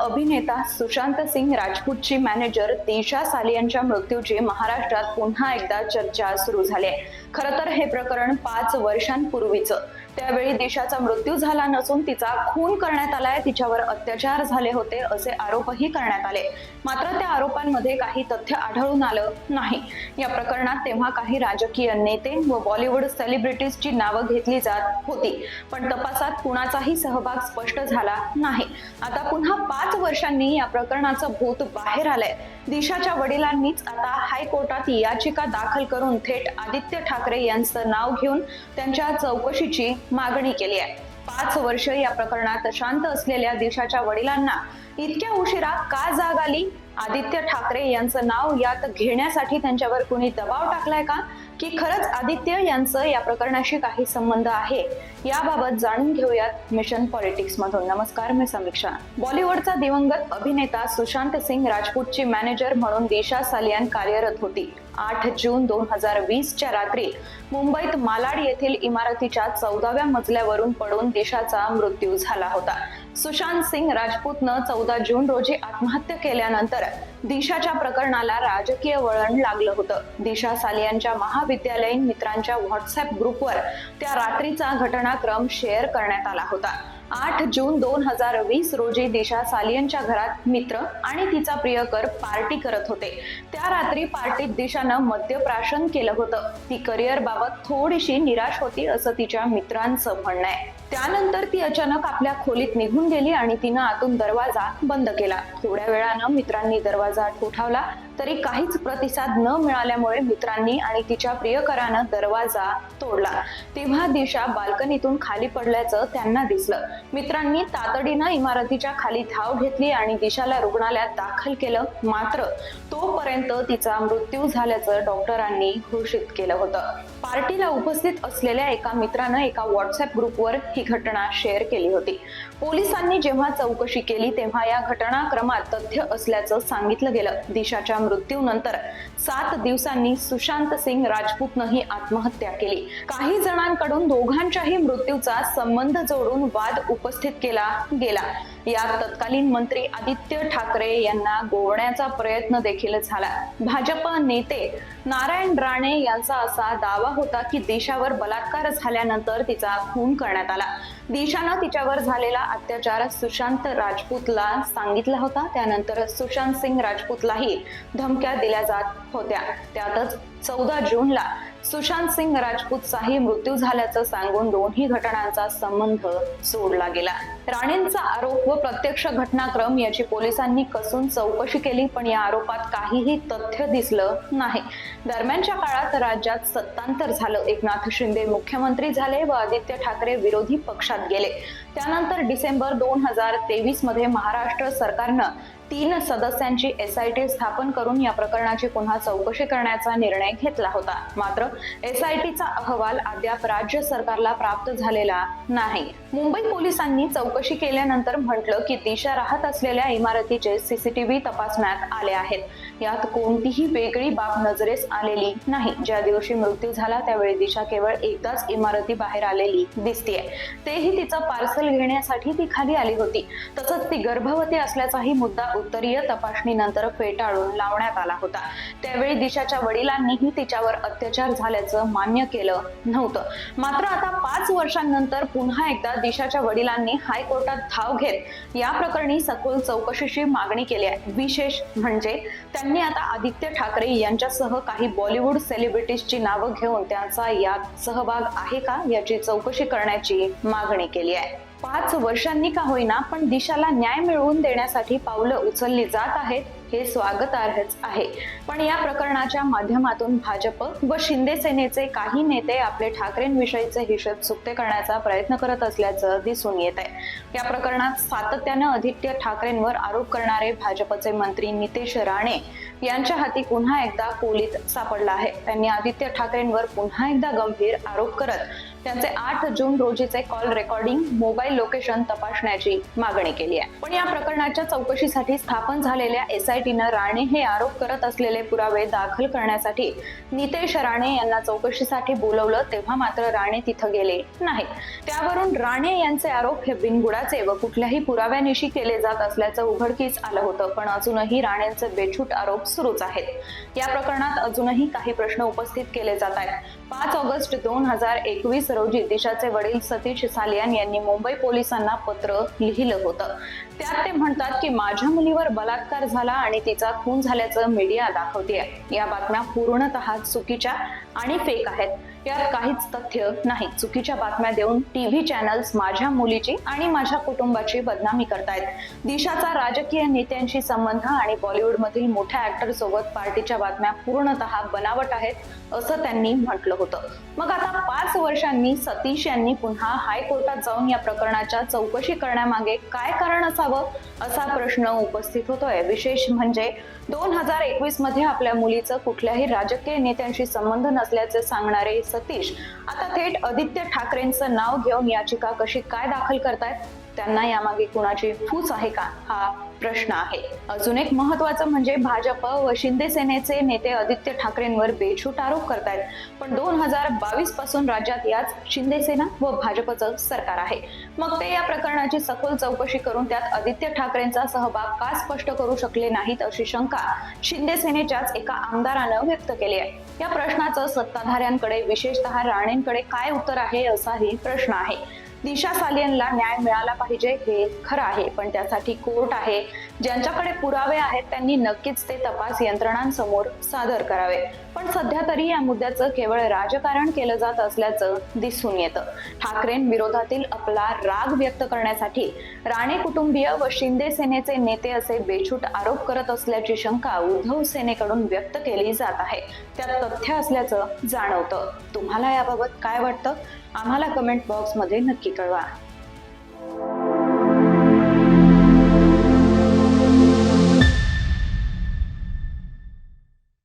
अभिनेता सुशांत सिंग राजपूतची मॅनेजर दिशा सालियांच्या मृत्यूची महाराष्ट्रात पुन्हा एकदा चर्चा सुरू झाली आहे. खरं तर हे प्रकरण पाच वर्षांपूर्वीचं. त्यावेळी दिशाचा मृत्यू झाला नसून तिचा खून करण्यात आलाय तिच्यावर अत्याचार झाले होते असे आरोपही करण्यात आले. मात्र त्या आरोपांमध्ये काही तथ्य आढळून आलं नाही. या प्रकरणात तेव्हा काही राजकीय नेते व बॉलिवूड सेलिब्रिटीजची नावं घेतली जात होती. पण तपासात कुणाचाही सहभाग स्पष्ट झाला नाही. आता पुन्हा पाच वर्षांनी या प्रकरणाचं भूत बाहेर आलंय. दिशाच्या वडिलांनीच आता हायकोर्टात याचिका दाखल करून थेट आदित्य ठाकरे यांचं नाव घेऊन त्यांच्या चौकशीची मागणी केली आहे. पाच वर्ष या प्रकरणात शांत असलेल्या दिशाच्या वडिलांना इतक्या उशिरा का जाग आली? आदित्य ठाकरे यांचं नाव यात घेण्यासाठी त्यांच्यावर कुणी दबाव टाकलाय का? की खरंच आदित्य यांचं या प्रकरणाशी काही संबंध आहे? याबाबत जाणून घेऊयात मिशन पॉलिटिक्स मधून नमस्कार मी समीक्षा. बॉलिवूडचा दिवंगत अभिनेता सुशांत सिंग राजपूतची मॅनेजर म्हणून दिशा सालियान कार्यरत होती. आठ जून दोन हजार वीसच्या रात्री मुंबईत मालाड येथील इमारतीच्या चौदाव्या मजल्यावरून पडून देशाचा मृत्यू झाला होता. सुशांत सिंग राजपूतनं चौदा जून रोजी आत्महत्या केल्यानंतर दिशाच्या प्रकरणाला राजकीय वळण लागलं होतं. दिशा सालियांच्या महाविद्यालयीन मित्रांच्या व्हॉट्सअप ग्रुपवर त्या रात्रीचा घटनाक्रम शेअर करण्यात आला होता. आठ जून दोन हजार वीस रोजी दिशा सालियनच्या घरात मित्र आणि तिचा प्रियकर पार्टी करत होते. त्या रात्री पार्टीत दिशानं मद्यप्राशन केलं होतं. ती करिअर बाबत थोडीशी निराश होती असं तिच्या मित्रांचं म्हणणं आहे. त्यानंतर ती अचानक आपल्या खोलीत निघून गेली आणि तिनं आतून दरवाजा बंद केला. थोड्या वेळानं मित्रांनी दरवाजा ठोठावला तरी काहीच प्रतिसाद न मिळाल्यामुळे मित्रांनी आणि तिच्या प्रियकरानं दरवाजा तोडला. तेव्हा दिशा बाल्कनीतून खाली पडल्याचं त्यांना दिसलं. मित्रांनी तातडीनं इमारतीच्या खाली धाव घेतली आणि दिशाला रुग्णालयात दाखल केलं. मात्र तोपर्यंत तिचा मृत्यू झाल्याचं डॉक्टरांनी घोषित केलं होतं. पार्टीला उपस्थित असलेल्या एका मित्रानं एका व्हॉट्सअप ग्रुपवर ही घटना शेअर केली होती. पोलिसांनी जेव्हा चौकशी केली तेव्हा या घटनाक्रमात तथ्य असल्याचं सांगितलं गेलं. दिशाच्या मृत्यूनंतर सात दिवसांनी सुशांत सिंग राजपूतनंही आत्महत्या केली. काही जणांकडून दोघांच्याही मृत्यूचा संबंध जोडून वाद उपस्थित केला गेला. यात तत्कालीन मंत्री आदित्य ठाकरे यांना गोवण्याचा प्रयत्न देखील झाला. भाजप नेते नारायण राणे यांचा असा दावा होता की दिशावर बलात्कार झाल्यानंतर तिचा खून करण्यात आला. दिशानं तिच्यावर झालेला अत्याचार सुशांत राजपूतला सांगितला होता. त्यानंतर सुशांत सिंग राजपूतलाही धमक्या दिल्या जात होत्या. त्यातच चौदा जूनला सुशांत सिंग राजपूतचाही मृत्यू झाल्याचं सांगून दोन्ही घटनांचा संबंध सोडला गेला. राणेंचा आरोप व प्रत्यक्ष घटनाक्रम याची पोलिसांनी कसून चौकशी केली पण या आरोपात काहीही तथ्य दिसलं नाही. दरम्यानच्या काळात राज्यात सत्तांतर झालं. एकनाथ शिंदे मुख्यमंत्री झाले व आदित्य ठाकरे विरोधी पक्षात गेले त्यानंतर डिसेंबर दोन हजार तेवीसमध्ये महाराष्ट्र सरकारनं तीन सदस्यांची एस आय टी स्थापन करून या प्रकरणाची पुन्हा चौकशी करण्याचा निर्णय घेतला होता. मात्र एस आय टीचा अहवाल अद्याप राज्य सरकारला प्राप्त झालेला नाही. मुंबई पोलिसांनी चौकशी केल्यानंतर म्हटलं की दिशा राहत असलेल्या इमारतीचे सीसीटीव्ही तपासण्यात आले आहेत. यात कोणतीही वेगळी बाब नजरेस आलेली नाही. ज्या दिवशी मृत्यू झाला त्यावेळी दिशा केवळ एकदाच इमारती बाहेर आलेली दिसतीये. तेही तिचं पार्सल घेण्यासाठी ती खाली आली होती. तसंच ती गर्भवती असल्याचाही मुद्दा उत्तरीय तपासणीनंतर फेटाळून लावण्यात आला होता. त्यावेळी दिशाच्या वडिलांनीही तिच्यावर अत्याचार झाल्याचं मान्य केलं नव्हतं. मात्र आता पाच वर्षांनंतर पुन्हा एकदा दिशाच्या वडिलांनी हायकोर्टात धाव घेत या प्रकरणी सखोल चौकशीची मागणी केली आहे. विशेष म्हणजे त्यांनी आता आदित्य ठाकरे यांच्यासह काही बॉलिवूड सेलिब्रिटीजची नावं घेऊन त्यांचा यात सहभाग आहे का याची चौकशी करण्याची मागणी केली आहे. पाच वर्षांनी का होईना पण दिशाला न्याय मिळवून देण्यासाठी पावलं उचलली जात आहेत हे स्वागतार्हच आहे. पण या प्रकरणाच्या माध्यमातून भाजप व शिंदे सेनेचे काही नेते आपले ठाकरेंविषयीचे हिशेब सुक्ते करण्याचा प्रयत्न करत असल्याचं दिसून येत आहे. या प्रकरणात सातत्यानं आदित्य ठाकरेंवर आरोप करणारे भाजपचे मंत्री नितेश राणे यांच्या हाती पुन्हा एकदा कोलीत सापडला आहे. त्यांनी आदित्य ठाकरेंवर पुन्हा एकदा गंभीर आरोप करत त्यांचे आठ जून रोजीचे कॉल रेकॉर्डिंग मोबाईल लोकेशन तपासण्याची मागणी केली आहे. पण या प्रकरणाच्या चौकशीसाठी स्थापन झालेल्या एसआयटीनं राणे हे आरोप करत असलेले पुरावे दाखल करण्यासाठी नितेश राणे यांना चौकशीसाठी बोलवलं तेव्हा मात्र राणे तिथं गेले नाही त्यावरून राणे यांचे आरोप हे बिनबुडाचे व कुठल्याही पुराव्यानिशी केले जात असल्याचं उघडकीस आलं होतं पण अजूनही राणेंचे बेछूट आरोप सुरूच आहेत. या प्रकरणात अजूनही काही प्रश्न उपस्थित केले जात आहेत. पाच ऑगस्ट दोन हजार एकवीस एकवीस रोजी दिशाचे वडील सतीश सालियान यांनी मुंबई पोलिसांना पत्र लिहिलं होतं. त्यात ते म्हणतात की माझ्या मुलीवर बलात्कार झाला आणि तिचा खून झाल्याचं मीडिया दाखवते या बातम्या पूर्णतः चुकीच्या आणि फेक आहेत. यात काहीच तथ्य नाही. चुकीच्या बातम्या देऊन टीव्ही चॅनल्स माझ्या मुलीची आणि माझ्या कुटुंबाची बदनामी करतायत. दिशाचा राजकीय नेत्यांशी संबंध आणि बॉलिवूडमधील मोठ्या ऍक्टर सोबत पार्टीच्या बातम्या पूर्णतः बनावट आहेत असं त्यांनी म्हटलं होतं. मग आता पाच वर्षांनी सतीश यांनी पुन्हा हायकोर्टात जाऊन या प्रकरणाच्या चौकशी करण्यामागे काय कारण असावं असा प्रश्न उपस्थित होतोय. विशेष म्हणजे दोन हजार एकवीसमध्ये आपल्या मुलीचं कुठल्याही राजकीय नेत्यांशी संबंध नसल्याचे सांगणारे सतीश. आता थेट आदित्य ठाकरेंचं नाव घेऊन याचिका कशी काय दाखल करतायत त्यांना यामागे कुणाची फूस आहे का? हा प्रश्न आहे. अजून एक महत्वाचं म्हणजे भाजप व शिंदे सेनेचे नेते आदित्य ठाकरेंवर बेछूट आरोप करतायत. पण दोन हजार बावीसपासून राज्यात याच शिंदे सेना व भाजपचं सरकार आहे. मग ते या प्रकरणाची सखोल चौकशी करून त्यात आदित्य ठाकरेंचा सहभाग का स्पष्ट करू शकले नाहीत अशी शंका शिंदे सेनेच्याच एका आमदारानं व्यक्त केली आहे. या प्रश्नाचं सत्ताधाऱ्यांकडे विशेषतः राणेंकडे काय उत्तर आहे असाही प्रश्न आहे. दिशा सालियनला न्याय मिळाला पाहिजे हे खरं आहे पण त्यासाठी कोर्ट आहे. ज्यांच्याकडे पुरावे आहेत त्यांनी नक्कीच ते तपास यंत्रणांसमोर सादर करावे. पण सध्या तरी या मुद्द्याचं केवळ राजकारण केलं जात असल्याचं दिसून येतं. ठाकरेंविरोधातील आपला राग व्यक्त करण्यासाठी राणे कुटुंबीय व शिंदे सेनेचे नेते असे बेछूट आरोप करत असल्याची शंका उद्धव सेनेकडून व्यक्त केली जात आहे. त्यात तथ्य असल्याचं जाणवतं. तुम्हाला याबाबत काय वाटतं? आम्हाला कमेंट बॉक्समध्ये नक्की कळवा.